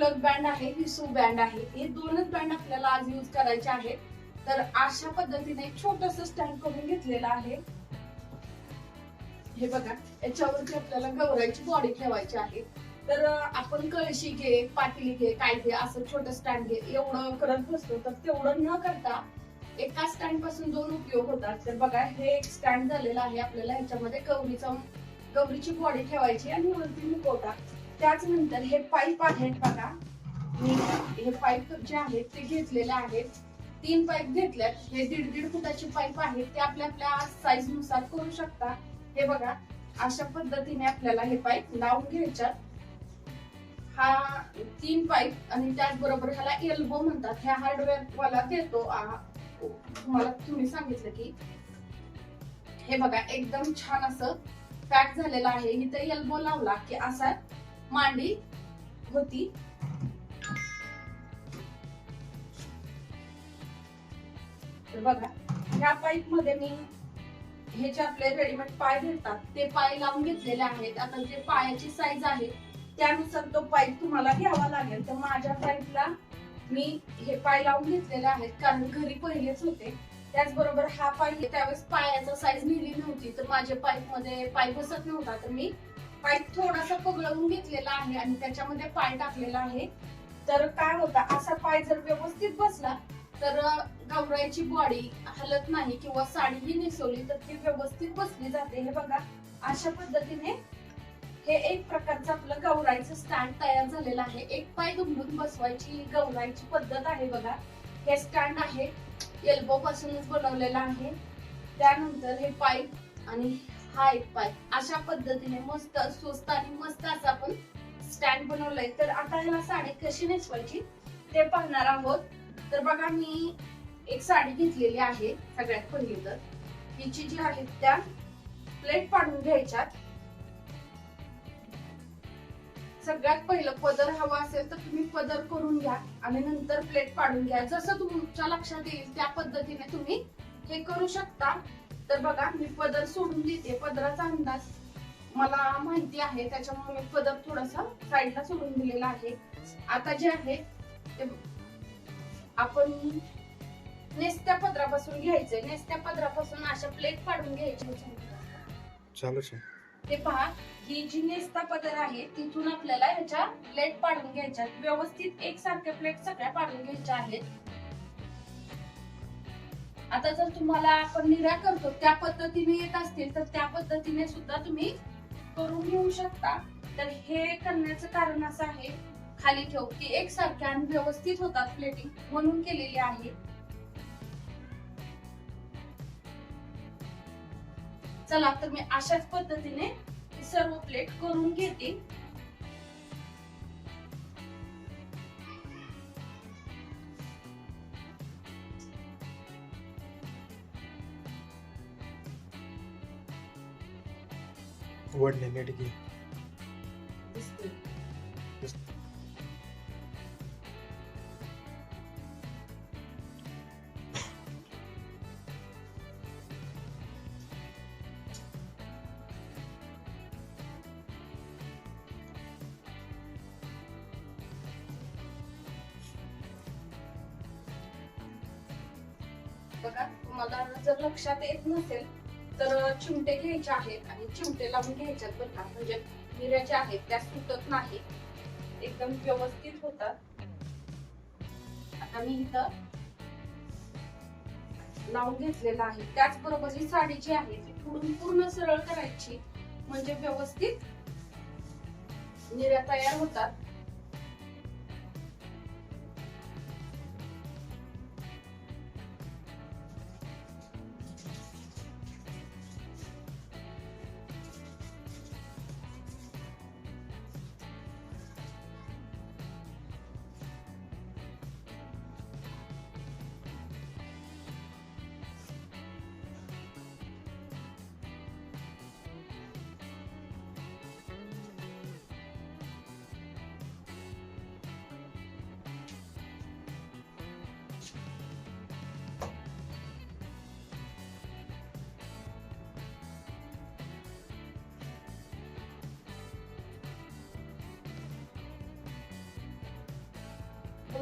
Plug band आहे ही सू band आहे हे दोनच बँड आपल्याला आज यूज करायचे आहेत. तर अशा पद्धतीने एक छोटस स्टँड करून घेतलेलं आहे. हे बघा याच्यावरती आपल्याला गौराईची बॉडी ठेवायची आहे. तर आपण कळशी घे पाटली घे काय घे असं छोटं स्टँड घे एवढं करत बसतो तर तेवढं न करता एका स्टँडपासून दोन उपयोग होतात. तर बघा हे एक स्टँड झालेलं आहे आपल्याला. ह्याच्यामध्ये गौरीचा गौरीची बॉडी ठेवायची आणि वरती मुखवटा. त्याचनंतर हे पाईप आहेत बघा. मी हे पाईप जे आहेत ते घेतलेले आहेत. तीन पाईप घेतल्यात. हे दीड दीड फुटाचे पाईप आहेत. ते आपल्या आपल्या साईजनुसार करू शकता. हे बघा अशा पद्धतीने आपल्याला हे पाईप लावून घ्यायच्यात. हा तीन पाईप आणि त्याचबरोबर ह्याला एल्बो म्हणतात. ह्या हार्डवेअर वाला देतो. तुम्हाला तुम्ही सांगितलं की. हे बघा एकदम छान असं पॅक झालेलं आहे. इथे एल्बो लावला की असा मांडी होती. तर बघा ह्या पाईपमध्ये मी हे जे आपले रेडीमेड पाय भेटतात ते पाय लावून घेतलेले आहेत. आता जे पायाची साईज आहे त्यानुसार तो पाईप तुम्हाला घ्यावा लागेल. तर माझ्या पाईपला मी हे पाय लावून घेतलेले आहेत कारण घरी पहिलेच होते. त्याचबरोबर हा पाय त्यावेळेस पायाचा साईज नेली नव्हती. तर माझ्या पाईपमध्ये पाय बसत नव्हता. तर मी पाय थोडासा पगळवून घेतलेला आहे आणि त्याच्यामध्ये पाय टाकलेला आहे. तर काय होतं असा पाय जर व्यवस्थित बसला तर गौराईची बॉडी हलत नाही किंवा साडीही नेसवली तर ती व्यवस्थित बसली जाते. हे बघा अशा पद्धतीने हे एक प्रकारचं आपलं गौराईचं स्टँड तयार झालेलं आहे. एक पाय दुमडून बसवायची गौराईची पद्धत आहे बघा. हे स्टँड आहे. एल्बो पासूनच बनवलेलं आहे. त्यानंतर हे पाय आणि हा एक पाय. अशा पद्धतीने मस्त स्वस्त आणि मस्त असा आपण स्टँड बनवलाय. तर आता ह्याला साडी कशी नेसवायची ते पाहणार आहोत. तर बघा मी एक साडी घेतलेली आहे सगळ्यात पहिली तर. हिची जी आहेत त्या प्लेट पाडून घ्यायच्यात. सगळ्यात पहिलं पदर हवा असेल तर तुम्ही पदर करून घ्या आणि नंतर प्लेट पाडून घ्या. जसं तुमच्या लक्षात येईल त्या पद्धतीने तुम्ही हे करू शकता. तर बघा मी पदर सोडून देते. पदराचा अंदाज मला माहिती आहे. त्याच्यामुळे मी पदर थोडासा साईडला सोडून दिलेला आहे. आता जे आहे ते आपण नेसत्या पदरापासून घ्यायचंय. नेसत्या पदरापासून अशा प्लेट पाडून आहे ते पहा ही जी नेस्ता पदर आहे तिथून आपल्याला ह्याच्या प्लेट पाडून घ्यायच्या. व्यवस्थित एकसारख्या प्लेट सगळ्या पाडून घ्यायच्या आहेत. आता जर तुम्हाला आपण निरा करतो त्या पद्धतीने येत असतील तर त्या पद्धतीने सुद्धा तुम्ही करून घेऊ शकता. तर हे करण्याचं कारण असं आहे खाली ठेव की एकसारख्या आणि व्यवस्थित होतात प्लेटिंग म्हणून केलेली आहे. चला तर मी अशाच पद्धतीने सर्व प्लेट करून घेते. वडणे नीट घे बघा तुम्हाला जर लक्षात येत नसेल तर चिमटे घ्यायचे आहेत आणि चिमटे लावून घ्यायच्यात बरं का? म्हणजे मिऱ्या ज्या आहेत त्या सुटत नाही. एकदम व्यवस्थित होतात. आता मी इथं लावून घेतलेला आहे. त्याचबरोबर ही साडी जी आहे ती थोडून पूर्ण सरळ करायची. म्हणजे व्यवस्थित निऱ्या तयार होतात.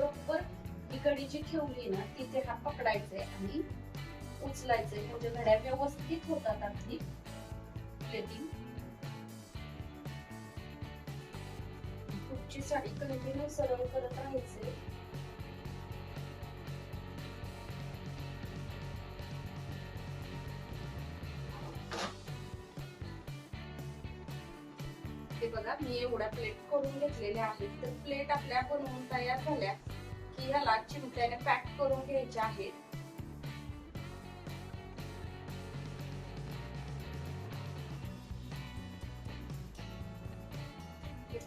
बरोबर ही कडी जी ठेवली ना तिथे हा पकडायचंय आणि उचलायचंय. म्हणजे घड्या व्यवस्थित होतात आपली प्लेटिंग कुठची साडी कंटिन्यू सरळ करत राहायचे ते बघा मी एवढ्या प्लेट करून घेतलेल्या आहेत. तर प्लेट आपल्या बनवून तयार झाल्या. की ह्याला चिमट्याने पॅक करून घ्यायचे आहेत.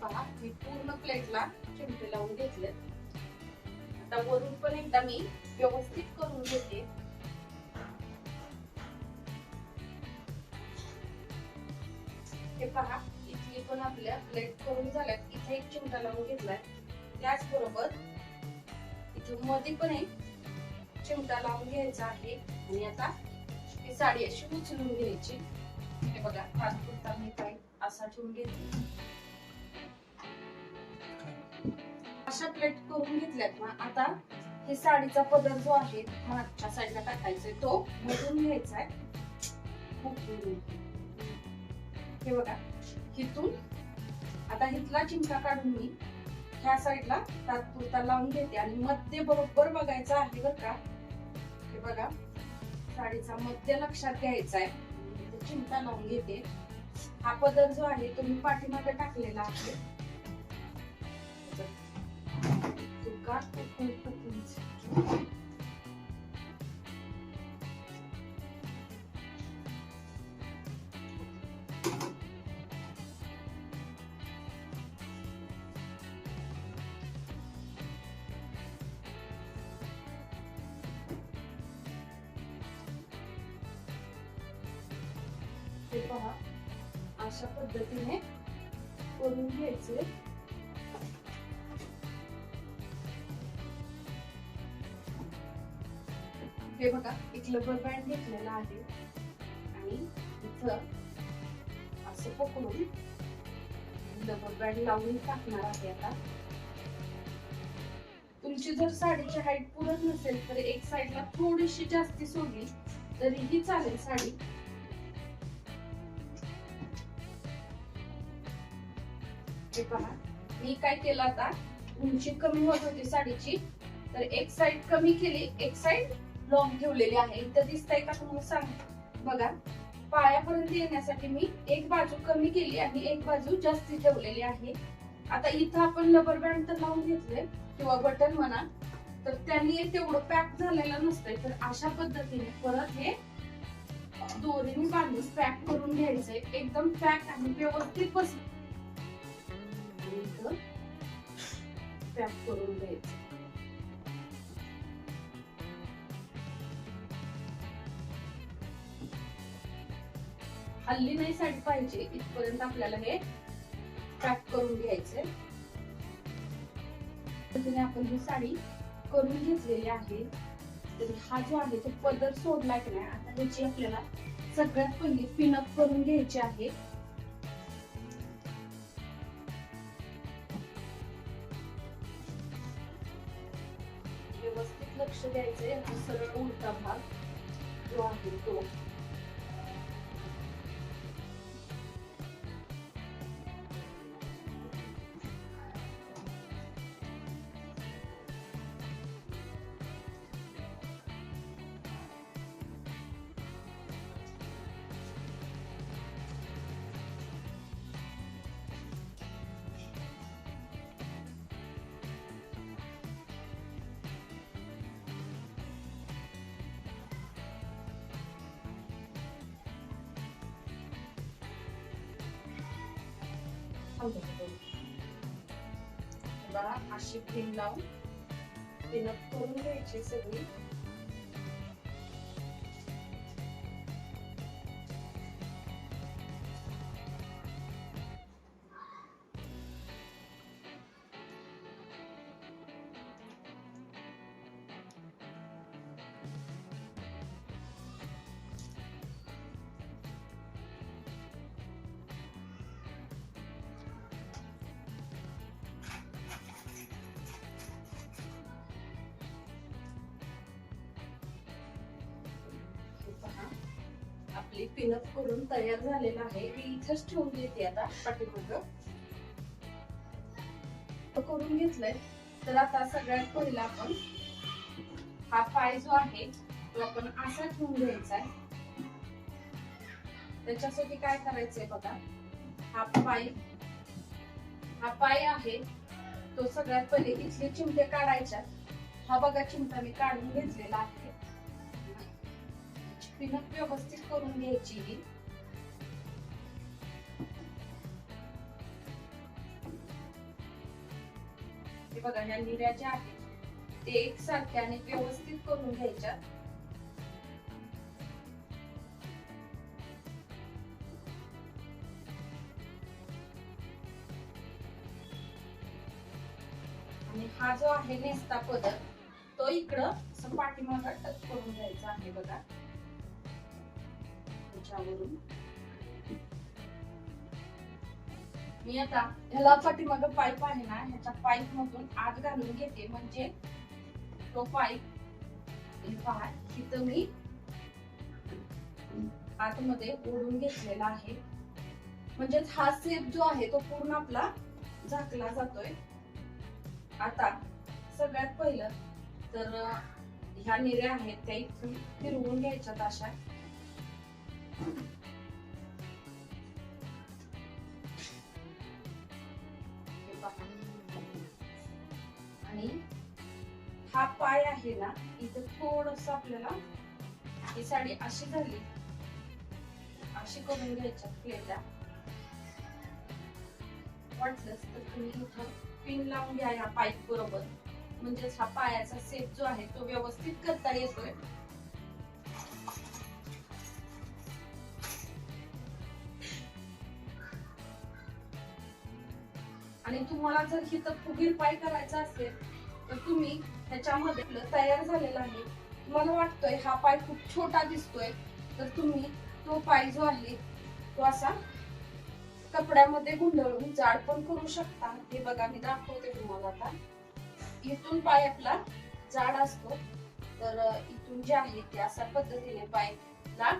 पहा मी पूर्ण प्लेटला चिमटे लावून घेतले. आता वरून पण एकदा मी व्यवस्थित करून घेते. हे पहा इथली पण आपल्या प्लेट करून झाल्यात. इथे एक चिमटा लावून घेतलाय. त्याचबरोबर इथे मध्ये पण एक चिमटा लावून घ्यायचा आहे. आणि आता ही साडी अशी उचलून घ्यायची. हे बघा हात पुरता मी काय असा ठेवून घेते. अशा प्लेट करून घेतल्यात ना आता हे साडीचा पदर जो आहे मागच्या साईडला टाकायचा तो मधून घ्यायचा आहे हे बघा हिथून आता हिथला चिमटा काढून मी ह्या साईडला तात्पुरता लावून घेते. आणि मध्य बरोबर बघायचं आहे बरं का. हे बघा. साडीचा मध्य लक्षात घ्यायचा आहे चिंता चिमटा लावून घेते. हा पदर जो आहे तो मी पाठीमागे टाकलेला आहे. तुका अशा पद्धतीने करून घ्यायचे. हे बघा एक लबर बँड घेतलेला आहे. आणि इथं असं पकडून लबर बँड लावून टाकणार आहे आता. तुमची जर साडीची हाईट पुरत नसेल तर एक साईडला थोडीशी जास्ती सोडली तरीही चालेल साडी. हे पहा. मी काय केलं आता? उंची कमी होत होती साडीची. तर एक साइड कमी केली एक साइड लॉंग ठेवलेली आहे. इथं दिसतंय का तुम्हाला सांग बघा पायापर्यंत येण्यासाठी मी एक बाजू कमी केली आणि एक बाजू जास्ती ठेवलेली आहे. आता इथं आपण लबर बँड तर लावून घेतले किंवा बटन म्हणा. तर त्यांनी तेवढं पॅक झालेलं नसतंय. तर अशा पद्धतीने परत हे दोरीने बांधून पॅक करून घ्यायचंय. एकदम पॅक आणि व्यवस्थित बस पॅक करून घ्यायचं हल्ली नाही साडी पाहिजे इथपर्यंत आपल्याला हे पॅक करून घ्यायचंय पद्धतीने आपण ही साडी करून घेतलेली आहे. तर हा जो आहे तो पदर सोडला की नाही आता ह्याची आपल्याला सगळ्यात पहिली पिनअप करून घ्यायची आहे. सरळ उलटा भाग जो आहे तो थांबतो बघा अशी पिन लावून. पिनअप करून घ्यायची सगळी. तयार झालेला आहे. मी इथंच ठेवून घेते आता पाठीमाग. करून घेतलंय. तर आता सगळ्यात पहिला आपण हा पाय जो आहे तो आपण असा ठेवून घ्यायचा आहे त्याच्यासाठी काय करायचंय बघा. हा पाय हा पाय आहे तो सगळ्यात पहिले इथले चिमटे काढायच्या हा बघा चिमटा मी काढून घेतलेला आहे. पिनअप व्यवस्थित करून घ्यायची ही. बघा ह्या निऱ्या ज्या आहेत ते एकसारख्या आणि व्यवस्थित करून घ्यायच्या. आणि हा जो आहे नेस्ता पदर तो इकडं असं पाठीमागा टच करून घ्यायचा आहे बघा. त्याच्यावरून. मी आता ह्याला पाठीमाग पाईप आहे ना ह्याच्या पाईप मधून आत घालून घेते. म्हणजे तो पाईप पहा तिथं मी आतमध्ये ओढून घेतलेला आहे. म्हणजेच हा सेप जो आहे तो पूर्ण आपला झाकला जातोय. आता सगळ्यात पहिलं तर ह्या निऱ्या आहेत त्या इथून फिरवून घ्यायच्यात अशा. हा पाय आहे ना इथं थोडस आपल्याला ही साडी अशी झाली. अशी करून घ्यायच्या प्लेटा वाटलंच तर तुम्ही इथं पिन लावून घ्या या पाईप बरोबर. म्हणजेच हा पायाचा सेप जो आहे तो व्यवस्थित करता येतोय. आणि तुम्हाला जर हिथं फुगीर पाय करायचा असेल तर तुम्ही ह्याच्यामध्ये तयार झालेला आहे. मला वाटतोय हा पाय खूप छोटा दिसतोय. तर तुम्ही तो पाय जो आहे तो असा कपड्यामध्ये गुंडळून जाड पण करू शकता. हे बघा मी दाखवते तुम्हाला आता. इथून पाय आपला जाड असतो. तर इथून जे आहे ते अशा पद्धतीने पायला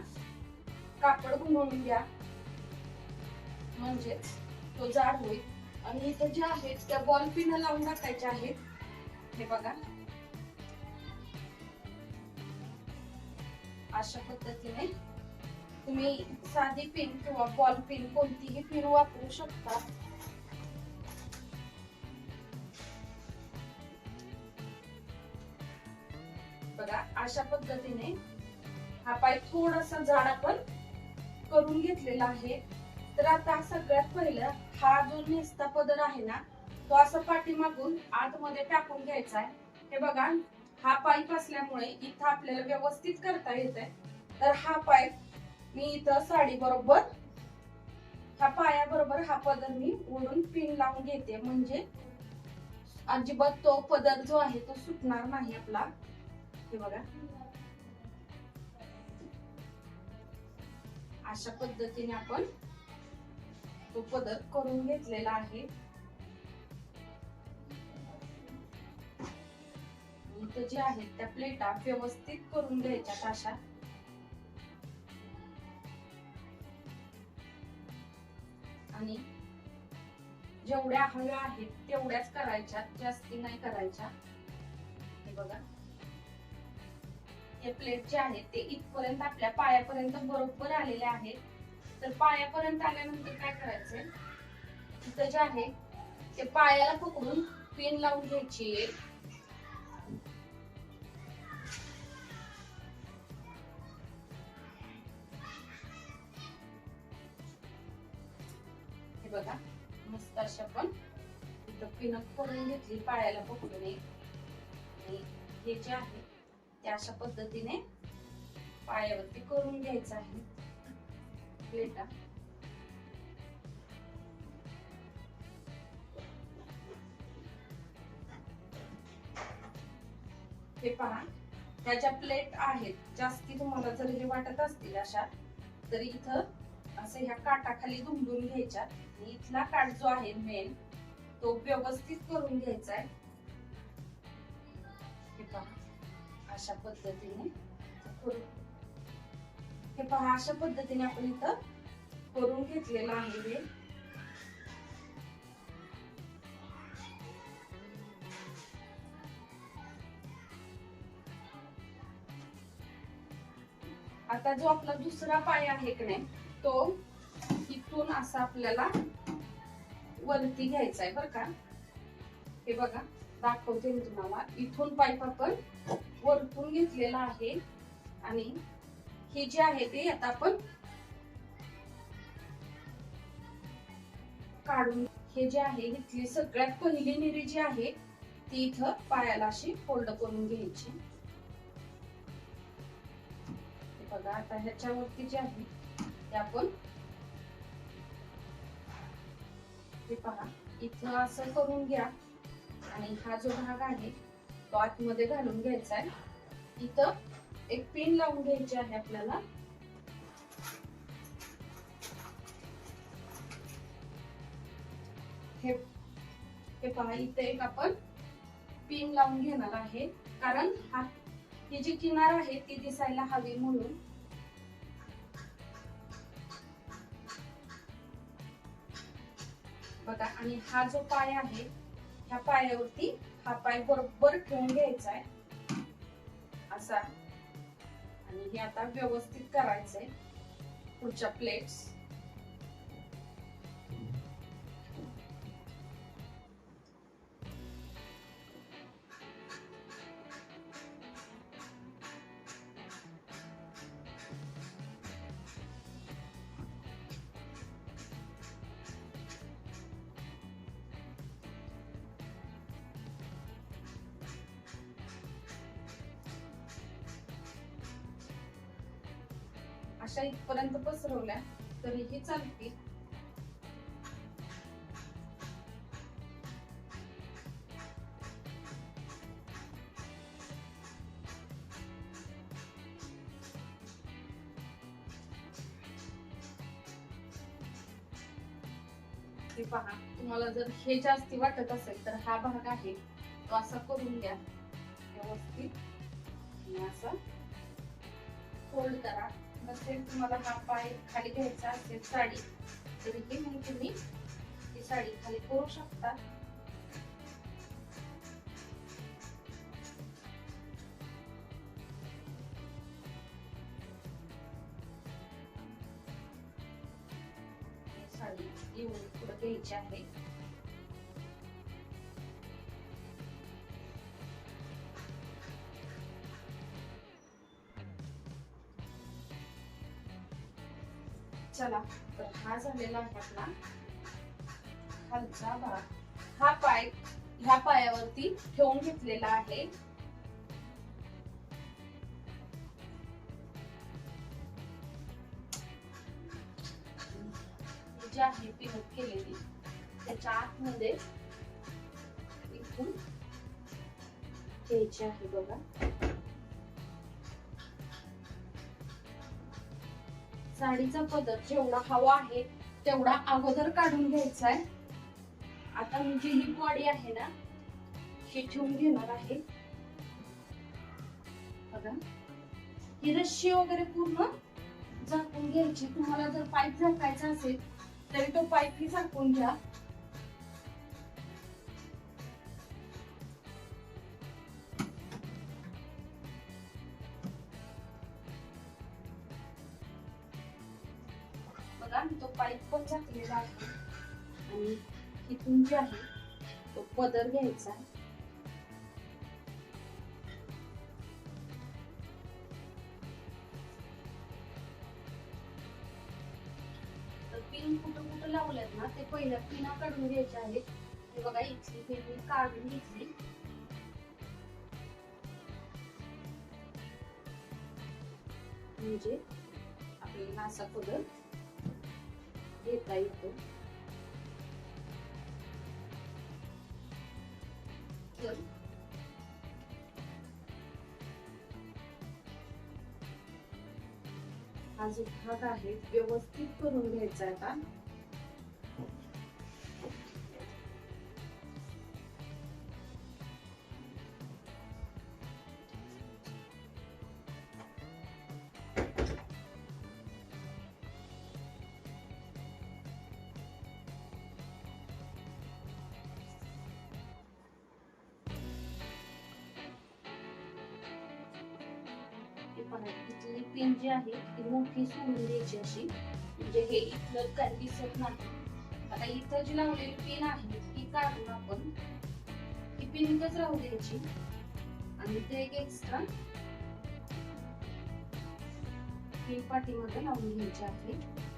कापड गुंडळून घ्या. म्हणजे तो जाड होईल. आणि इथं जे आहेत त्या बॉल पिन लावून टाकायच्या आहेत. हे बघा. अशा पद्धतीने तुम्ही साधी पिन किंवा बॉल पिन कोणतीही पिन वापरू शकता. बघा अशा पद्धतीने हा पाय थोडासा जाड आपण करून घेतलेला आहे. तर आता सगळ्यात पहिलं हा जो नेसता पदर आहे ना तो असं पाठीमागून आतमध्ये टाकून घ्यायचा आहे हे बघा हा पाईप असल्यामुळे इथं आपल्याला व्यवस्थित करता येत आहे तर हा पाईप मी इथं साडी बरोबर ह्या पायाबरोबर हा पदर मी ओढून पिन लावून घेते. म्हणजे अजिबात तो पदर जो आहे तो सुटणार नाही आपला. हे बघा. अशा पद्धतीने आपण तो पदर करून घेतलेला आहे. इथं जे आहेत त्या प्लेटा व्यवस्थित करून घ्यायच्या अशा आणि जेवढ्या हव्या आहेत तेवढ्याच करायच्या जास्ती नाही करायच्या. हे बघा. हे प्लेट जे आहेत ते इथपर्यंत आपल्या पायापर्यंत बरोबर आलेले आहेत. तर पायापर्यंत आल्यानंतर काय करायचंय? तिथं जे आहे ते पायाला पकडून पिन लावून घ्यायची. अशा पण. इथं करून घेतली पायाला पकडून एक आणि हे जे आहे ते अशा पद्धतीने पायावरती करून घ्यायचं आहे. प्लेटा. हे पहा त्याच्या प्लेट आहेत जास्ती तुम्हाला जर हे वाटत असतील अशा तर इथं असं ह्या काटाखाली दुमडून घ्यायच्या. आणि इथला काट जो आहे मेन तो व्यवस्थित करून घ्यायचा आहे. हे पहा अशा पद्धतीने हे पहा अशा पद्धतीने आपण इथं करून घेतलेलं आहे हे. आता जो आपला दुसरा पाय आहे की नाही तो इथून असा आपल्याला वरती घ्यायचा आहे बर का. हे बघा दाखवते मी तुम्हाला. इथून पाईप आपण वरतून घेतलेला आहे. आणि हे जे आहे ते आता आपण काढून हे जे आहे इथली सगळ्यात पहिली निरी जी आहे ती इथं पायाला अशी फोल्ड करून घ्यायची. हे बघा आता ह्याच्यावरती जे आहे ते आपण हे पहा. इथं असं करून घ्या. आणि हा जो भाग आहे तो आतमध्ये घालून घ्यायचा आहे. इथं एक पिन लावून घ्यायची आहे आपल्याला. हे हे पहा इथे एक आपण पिन लावून घेणार आहे. कारण हा ही जी किनार आहे ती दिसायला हवी म्हणून आणि हा जो पाय आहे ह्या पायावरती हा पाय बरोबर ठेवून घ्यायचा आहे असा. आणि हे आता व्यवस्थित करायचंय. पुढच्या प्लेट्स अशा इथपर्यंत पसरवल्या तरीही चालतील. पहा तुम्हाला जर हे जास्ती वाटत असेल तर हा भाग आहे. तो असा करून घ्या. व्यवस्थित. आणि असा फोल्ड करा. नसेल तुम्हाला हा पाय खाली घ्यायचा असेल साडी तरीही मग तुम्ही ती साडी खाली करू शकता. साडी येऊन पुढे घ्यायची आहे. हा झालेला खालचा भाग हा पाय ह्या पायावरती ठेवून घेतलेला आहे. जी आहे पिनअप केलेली. त्याच्या आतमध्ये इथून घ्यायची आहे बघा. साडीचा पदर जेवढा हवा आहे तेवढा अगोदर काढून घ्यायचा आहे आता जी ही बॉडी आहे ना ही ठेवून घेणार आहे. बघा. ही रस्सी वगैरे पूर्ण झाकून घ्यायची. तुम्हाला जर पाईप झाकायचा असेल तरी तो पाईप ही झाकून घ्या. पण आणि इथून जे आहे तो पदर घ्यायचा तर पिन कुठं कुठं लावल्यात ना ते पहिल्या पिना काढून घ्यायच्या आहेत. हे बघा इथली पिन मी काढून घेतली. म्हणजे आपल्याला असा पदर घेता येतो. हा जो भाग आहे व्यवस्थित करून घ्यायचा आहे आता. सोडून अशी म्हणजे हे इथलं काही दिसत नाही. आता इथं जी लावलेली पिन आहे ती काढून आपण. ही पिन इथंच राहू द्यायची. आणि ते एक एक्स्ट्रा पिन पाठीमध्ये लावून घ्यायची आहे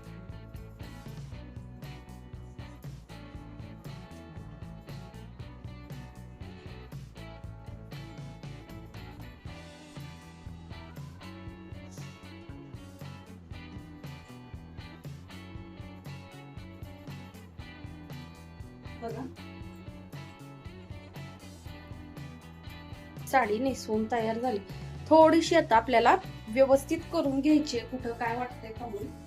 साडी नेसवून तयार झाली. थोडीशी आता आपल्याला व्यवस्थित करून घ्यायची कुठं काय वाटतंय पाहून.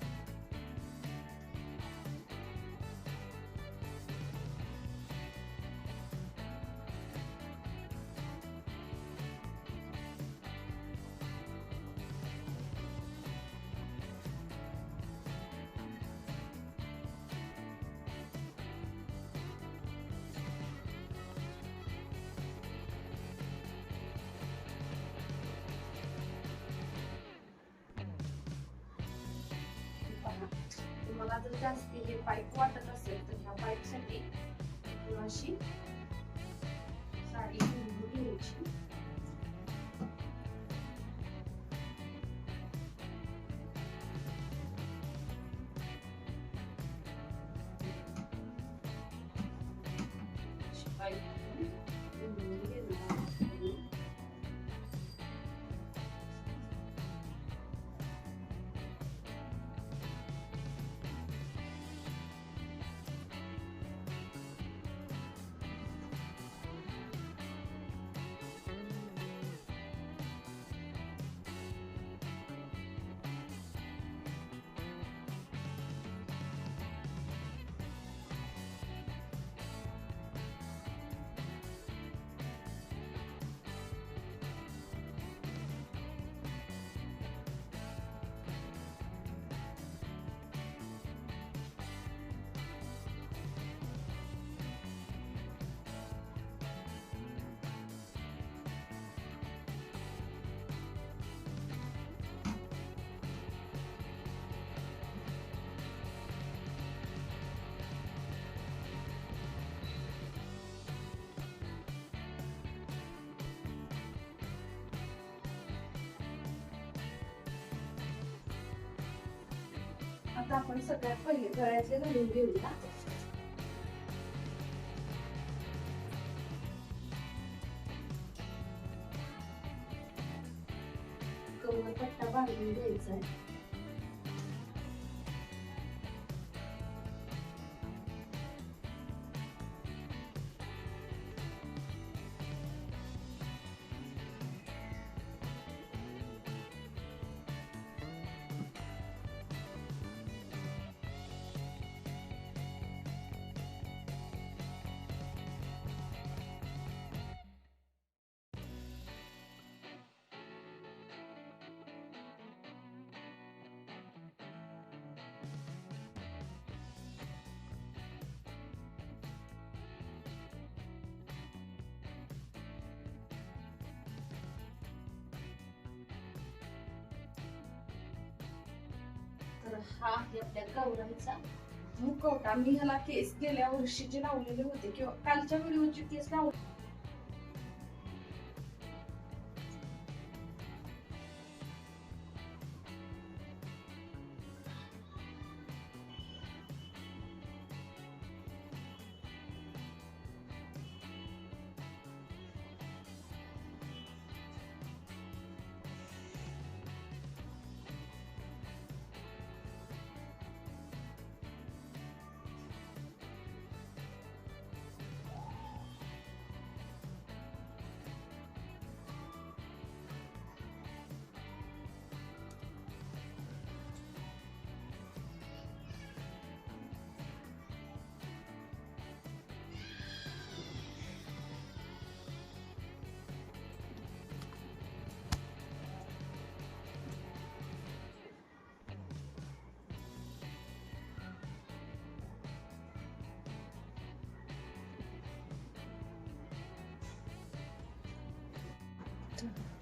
तुम्हाला जर जास्ती हे पाईप वाटत असेल तर ह्या पाईपसाठी अशी साडी घेऊन घ्यायची आता आपण सगळ्यात पहिले गळ्यातले घालून घेऊया. कमर पट्टा बांधून घ्यायचा आहे. तर हा आहे आपल्या गौराईचा मुखवटा. मी ह्याला केस गेल्या वर्षी जे लावलेले होते किंवा कालच्या व्हिडिओचे केस लावले Perfecto.